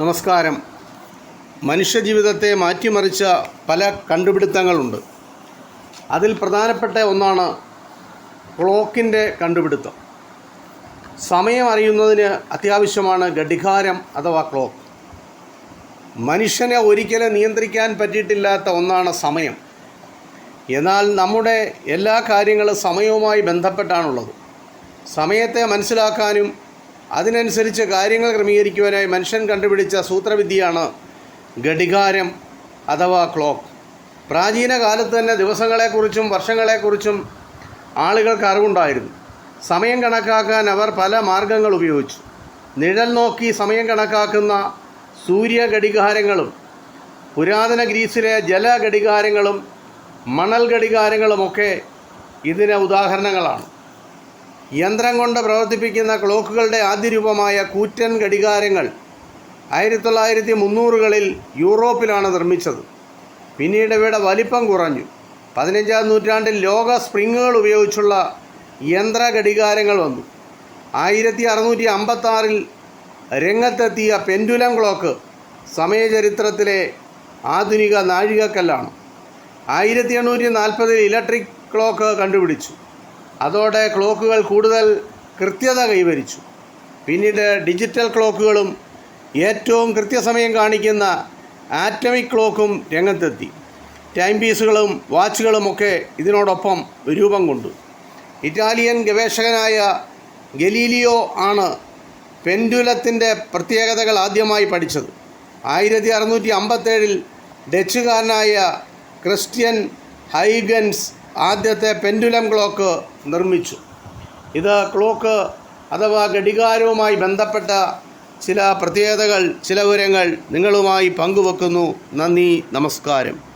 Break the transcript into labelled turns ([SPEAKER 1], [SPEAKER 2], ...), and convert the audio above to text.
[SPEAKER 1] നമസ്കാരം. മനുഷ്യജീവിതത്തെ മാറ്റിമറിച്ച പല കണ്ടുപിടുത്തങ്ങളുണ്ട്. അതിൽ പ്രധാനപ്പെട്ട ഒന്നാണ് ക്ലോക്കിന്റെ കണ്ടുപിടുത്തം. സമയം അറിയുന്നതിന് അത്യാവശ്യമാണ് ഘടികാരം അഥവാ ക്ലോക്ക്. മനുഷ്യനെ ഒരിക്കലും നിയന്ത്രിക്കാൻ പറ്റിയിട്ടില്ലാത്ത ഒന്നാണ് സമയം. എന്നാൽ നമ്മുടെ എല്ലാ കാര്യങ്ങളും സമയവുമായി ബന്ധപ്പെട്ടാണുള്ളത്. സമയത്തെ മനസ്സിലാക്കാനും അതിനനുസരിച്ച് കാര്യങ്ങൾ ക്രമീകരിക്കുവാനായി മനുഷ്യൻ കണ്ടുപിടിച്ച സൂത്രവിദ്യയാണ് ഘടികാരം അഥവാ ക്ലോക്ക്. പ്രാചീന കാലത്ത് തന്നെ ദിവസങ്ങളെക്കുറിച്ചും വർഷങ്ങളെക്കുറിച്ചും ആളുകൾക്ക് അറിവുണ്ടായിരുന്നു. സമയം കണക്കാക്കാൻ അവർ പല മാർഗങ്ങൾ ഉപയോഗിച്ചു. നിഴൽ നോക്കി സമയം കണക്കാക്കുന്ന സൂര്യ ഘടികാരങ്ങളും പുരാതന ഗ്രീസിലെ ജല ഘടികാരങ്ങളും മണൽ ഘടികാരങ്ങളുമൊക്കെ ഇതിന് ഉദാഹരണങ്ങളാണ്. യന്ത്രം കൊണ്ട് പ്രവർത്തിപ്പിക്കുന്ന ക്ലോക്കുകളുടെ ആദ്യ രൂപമായ കൂറ്റൻ ഘടികാരങ്ങൾ ആയിരത്തി തൊള്ളായിരത്തി മുന്നൂറുകളിൽ യൂറോപ്പിലാണ് നിർമ്മിച്ചത്. പിന്നീട് ഇവയുടെ വലിപ്പം കുറഞ്ഞു. പതിനഞ്ചാം നൂറ്റാണ്ടിൽ ലോക സ്പ്രിങ്ങുകൾ ഉപയോഗിച്ചുള്ള യന്ത്ര ഘടികാരങ്ങൾ വന്നു. ആയിരത്തി അറുന്നൂറ്റി അമ്പത്താറിൽ രംഗത്തെത്തിയ പെൻഡുലം ക്ലോക്ക് സമയചരിത്രത്തിലെ ആധുനിക നാഴികക്കല്ലാണ്. ആയിരത്തി എണ്ണൂറ്റി നാൽപ്പതിൽ ഇലക്ട്രിക് ക്ലോക്ക് കണ്ടുപിടിച്ചു. അതോടെ ക്ലോക്കുകൾ കൂടുതൽ കൃത്യത കൈവരിച്ചു. പിന്നീട് ഡിജിറ്റൽ ക്ലോക്കുകളും ഏറ്റവും കൃത്യസമയം കാണിക്കുന്ന ആറ്റമിക് ക്ലോക്കും രംഗത്തെത്തി. ടൈം പീസുകളും വാച്ചുകളുമൊക്കെ ഇതിനോടൊപ്പം രൂപം കൊണ്ടു. ഇറ്റാലിയൻ ഗവേഷകനായ ഗലീലിയോ ആണ് പെൻഡുലത്തിന്റെ പ്രത്യേകതകൾ ആദ്യമായി പഠിച്ചത്. ആയിരത്തി അറുന്നൂറ്റി അമ്പത്തേഴിൽ ഡച്ചുകാരനായ ക്രിസ്ത്യൻ ഹൈഗൻസ് ആദ്യത്തെ പെൻഡുലം ക്ലോക്ക് നിർമ്മിച്ചു. ഇത് ക്ലോക്ക് അഥവാ ഘടികാരവുമായി ബന്ധപ്പെട്ട ചില പ്രത്യേകതകൾ ചില വിവരങ്ങൾ നിങ്ങളുമായി പങ്കുവെക്കുന്നു. നന്ദി നമസ്കാരം.